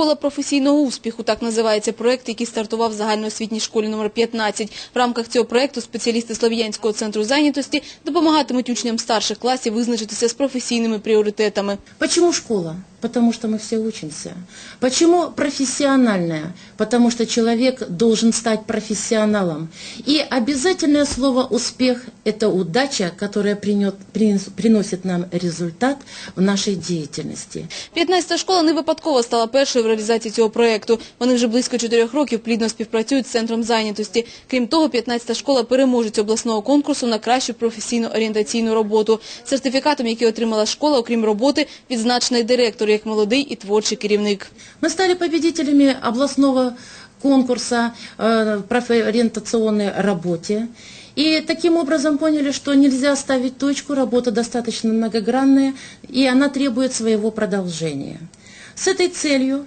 Школа професійного успіху так називається проект, який стартував в загальноосвітній школі номер 15. В рамках цього проекту спеціалісти Слов'янського центру зайнятості допомагатимуть учням старших класів визначитися з професійними пріоритетами. Почему школа? Потому что мы все учимся. Почему профессиональная? Потому что человек должен стать профессионалом. И обязательное слово «успех» – это удача, которая принес- приносит нам результат в нашей деятельности. 15-та школа не випадково стала першою в реалізації цього проекту. Вони вже близько чотирьох років плідно співпрацюють з центром зайнятості. Крім того, 15-та школа переможець обласного конкурсу на кращу професійно-орієнтаційну роботу. Сертифікатом, який отримала школа, окрім роботи, відзначений директор як молодий і творчий керівник. Мы стали победителями областного конкурса э, в профориентационной работе. И таким образом поняли, что нельзя ставить точку, работа достаточно многогранная, и она требует своего продолжения. С этой целью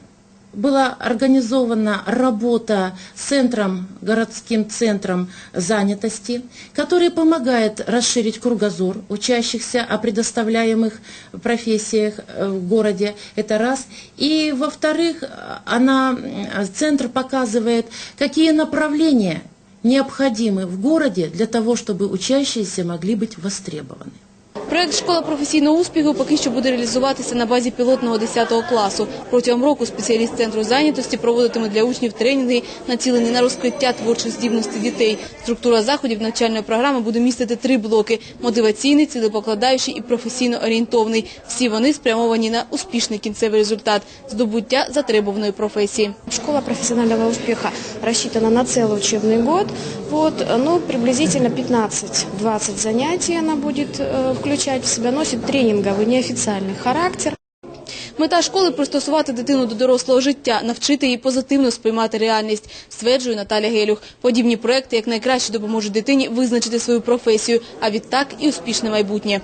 была организована работа центром, городским центром занятости, который помогает расширить кругозор учащихся о предоставляемых профессиях э, в городе. Это раз. И во-вторых, она, м, центр показывает, какие направления необходимы в городе для того, чтобы учащиеся могли быть востребованы. Проект «Школа професійного успіху» поки що буде реалізуватися на базі пілотного 10 класу. Протягом року спеціаліст центру зайнятості проводитиме для учнів тренінги, націлені на розкриття творчих здібностей дітей. Структура заходів навчальної програми буде містити три блоки – мотиваційний, цілепокладаючий і професійно орієнтовний. Всі вони спрямовані на успішний кінцевий результат – здобуття затребуваної професії. Школа профессионального успеха рассчитана на целый учебный год Вот, ну, приблизительно 15-20 занятий она будет э, включать в себя, носит тренинговый, неофициальный характер. Мета школи – пристосувати дитину до дорослого життя, навчити її позитивно сприймати реальність, стверджує Наталя Гелюх. Подібні проекти як найкраще допоможуть дитині визначити свою професію, а відтак і успішне майбутнє.